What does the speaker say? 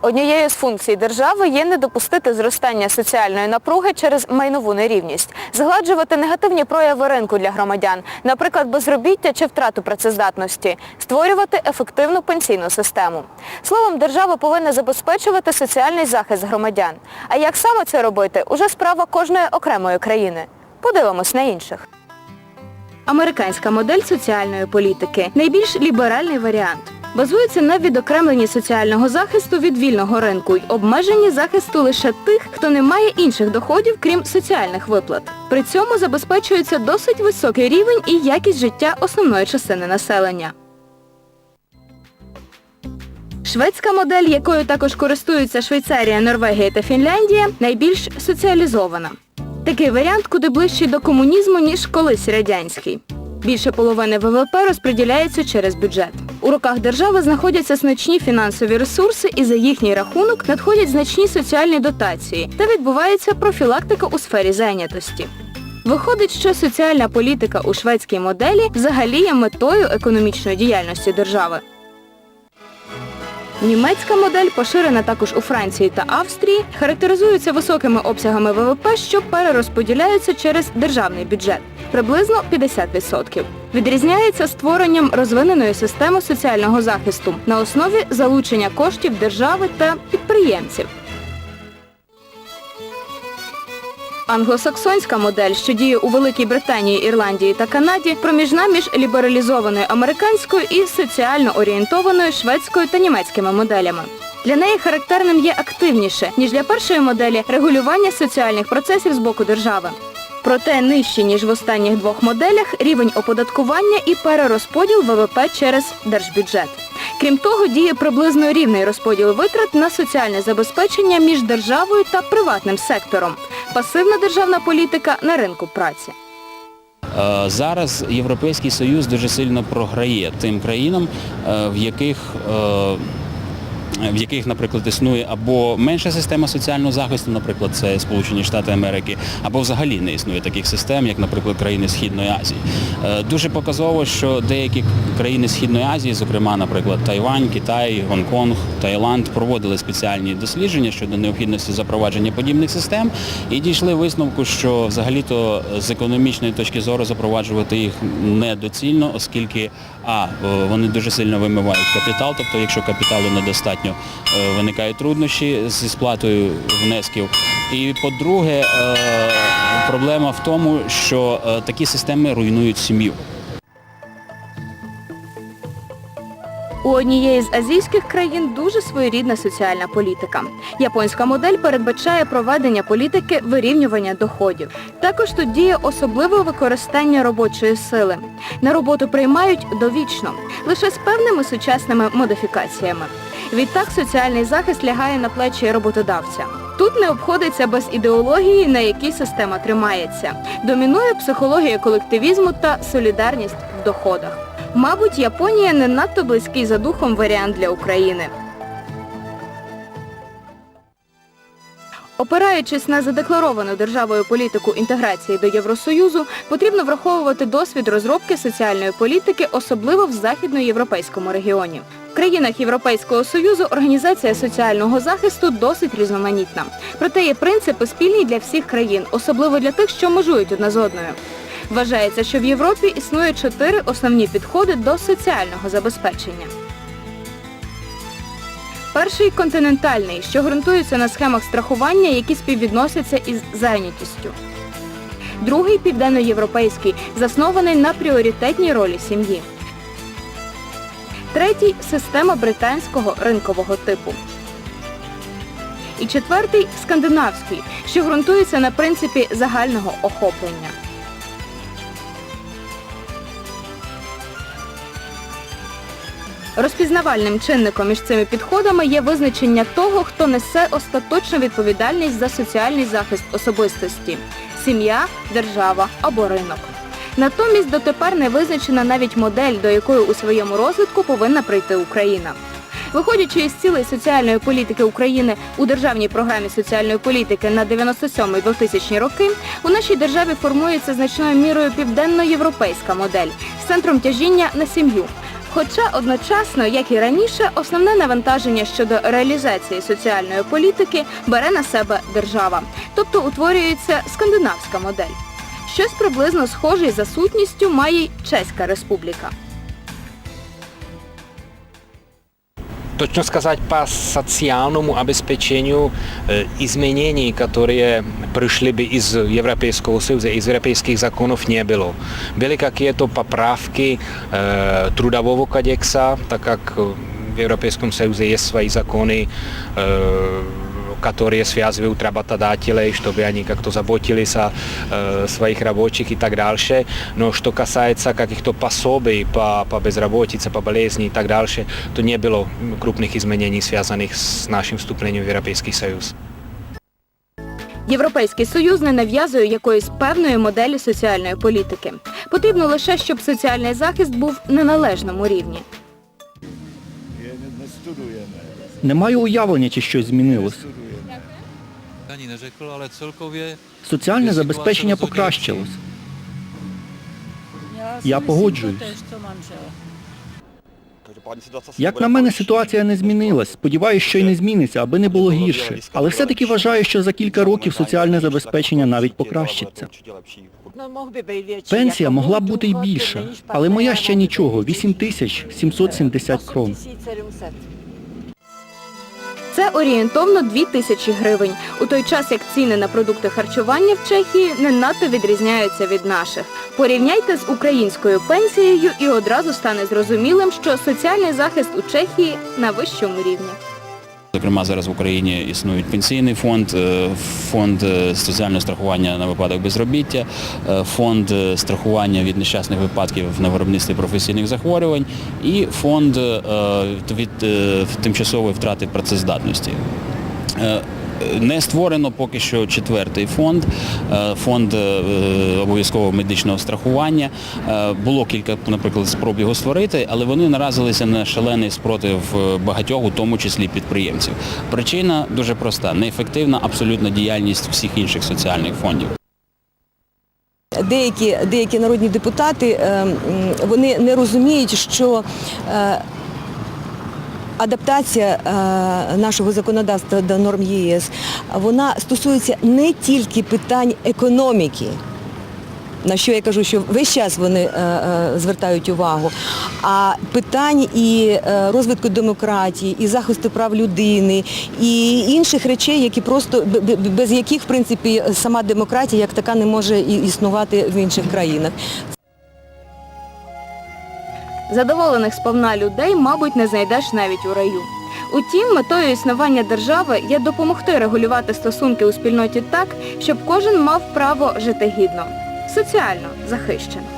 Однією з функцій держави є не допустити зростання соціальної напруги через майнову нерівність, згладжувати негативні прояви ринку для громадян, наприклад, безробіття чи втрату працездатності, створювати ефективну пенсійну систему. Словом, держава повинна забезпечувати соціальний захист громадян. А як саме це робити, уже справа кожної окремої країни. Подивимось на інших. Американська модель соціальної політики найбільш ліберальний варіант. Базується на відокремленні соціального захисту від вільного ринку й обмеженні захисту лише тих, хто не має інших доходів, крім соціальних виплат. При цьому забезпечується досить високий рівень і якість життя основної частини населення. Шведська модель, якою також користуються Швейцарія, Норвегія та Фінляндія, найбільш соціалізована. Такий варіант куди ближчий до комунізму, ніж колись радянський. Більше половини ВВП розподіляється через бюджет. У руках держави знаходяться значні фінансові ресурси і за їхній рахунок надходять значні соціальні дотації та відбувається профілактика у сфері зайнятості. Виходить, що соціальна політика у шведській моделі взагалі є метою економічної діяльності держави. Німецька модель, поширена також у Франції та Австрії, характеризується високими обсягами ВВП, що перерозподіляються через державний бюджет приблизно 50%. Відрізняється створенням розвиненої системи соціального захисту на основі залучення коштів держави та підприємців. Англосаксонська модель, що діє у Великій Британії, Ірландії та Канаді, проміжна між лібералізованою американською і соціально орієнтованою шведською та німецькими моделями. Для неї характерним є активніше, ніж для першої моделі, регулювання соціальних процесів з боку держави. Проте нижче, ніж в останніх двох моделях, рівень оподаткування і перерозподіл ВВП через держбюджет. Крім того, діє приблизно рівний розподіл витрат на соціальне забезпечення між державою та приватним сектором. Пасивна державна політика на ринку праці. Е, Зараз Європейський Союз дуже сильно програє тим країнам, е, в яких е, в яких, наприклад, існує або менша система соціального захисту, наприклад, це Сполучені Штати Америки, або взагалі не існує таких систем, як, наприклад, країни Східної Азії. Е, Дуже показово, що деякі країни Східної Азії, зокрема, наприклад, Тайвань, Китай, Гонконг, Таїланд, проводили спеціальні дослідження щодо необхідності запровадження подібних систем і дійшли висновку, що взагалі-то з економічної точки зору запроваджувати їх недоцільно, оскільки а е, вони дуже сильно вимивають капітал, тобто якщо капіталу недостатньо, е, виникають труднощі зі сплатою внесків. І по-друге, е, проблема в тому, що е, такі системи руйнують сім'ю. У однієї з азійських країн дуже своєрідна соціальна політика. Японська модель передбачає проведення політики вирівнювання доходів. Також тут діє особливе використання робочої сили. На роботу приймають довічно, лише з певними сучасними модифікаціями. Відтак соціальний захист лягає на плечі роботодавця. Тут не обходиться без ідеології, на якій система тримається. Домінує психологія колективізму та солідарність в доходах. Мабуть, Японія не надто близький за духом варіант для України. Опираючись на задекларовану державою політику інтеграції до Євросоюзу, потрібно враховувати досвід розробки соціальної політики, особливо в західноєвропейському регіоні. Країнах Європейського Союзу організація соціального захисту досить різноманітна. Проте є принципи спільні для всіх країн, особливо для тих, що межують одна з одною. Вважається, що в Європі існує чотири основні підходи до соціального забезпечення. Перший континентальний, що ґрунтується на схемах страхування, які співвідносяться із зайнятістю. Другий південноєвропейський, заснований на пріоритетній ролі сім'ї. Третій система британського ринкового типу. І четвертий скандинавський, що ґрунтується на принципі загального охоплення. Розпізнавальним чинником між цими підходами є визначення того, хто несе остаточну відповідальність за соціальний захист особистості сім'я, держава або ринок. Натомість дотепер не визначена навіть модель, до якої у своєму розвитку повинна прийти Україна. Виходячи із цілей соціальної політики України у державній програмі соціальної політики на 97-2000 роки, у нашій державі формується значною мірою південноєвропейська модель з центром тяжіння на сім'ю. Хоча одночасно, як і раніше, основне навантаження щодо реалізації соціальної політики бере на себе держава, тобто утворюється скандинавська модель. Щось приблизно схоже й за сутністю має й Чеська республіка. Точно сказать по социальному обеспечению э, изменений, которые пришли бы из Европейского Союза, из европейских законов не было. Были какие-то поправки э, трудового кодекса, так как э, в Европейском Союзе есть свои законы, э, которые связывают работодателей, чтобы они как-то заботились о э, своих рабочих и так дальше. Но что касается каких-то пособий по, по безработице, по болезни и так дальше, то не было крупных изменений, связанных с нашим вступлением в Европейский Союз. Європейський Союз не нав'язує якоїсь певної моделі соціальної політики. Потрібно лише, щоб соціальний захист був на належному рівні. Не маю уявлення, чи щось змінилось. Соціальне забезпечення покращилось. Я погоджуюсь. Як на мене, ситуація не змінилась. Сподіваюсь, що й не зміниться, аби не було гірше. Але все-таки вважаю, що за кілька років соціальне забезпечення навіть покращиться. Пенсія могла б бути й більша, але моя ще нічого, 8 тисяч 770 крон. Це орієнтовно 2 тисячі гривень, у той час як ціни на продукти харчування в Чехії не надто відрізняються від наших. Порівняйте з українською пенсією і одразу стане зрозумілим, що соціальний захист у Чехії на вищому рівні. Зокрема, зараз в Україні існують пенсійний фонд, е, фонд е, соціального страхування на випадок безробіття, е, фонд страхування від нещасних випадків на виробництві професійних захворювань і фонд від тимчасової втрати працездатності. Не створено поки що четвертий фонд, е, фонд е, обов'язкового медичного страхування. Е, Було кілька, наприклад, спроб його створити, але вони наразилися на шалений спротив багатьох, у тому числі підприємців. Причина дуже проста неефективна абсолютна діяльність всіх інших соціальних фондів. Деякі, деякі народні депутати вони не розуміють, що адаптація е, нашого законодавства до норм ЄС вона стосується не тільки питань економіки. На що я кажу, що весь час вони е, е, звертають увагу, а питань і розвитку демократії, і захисту прав людини, і інших речей, які просто без яких в принципі сама демократія як така не може існувати в інших країнах. Задоволених сповна людей, мабуть, не знайдеш навіть у раю. Утім, метою існування держави є допомогти регулювати стосунки у спільноті так, щоб кожен мав право жити гідно, соціально захищено.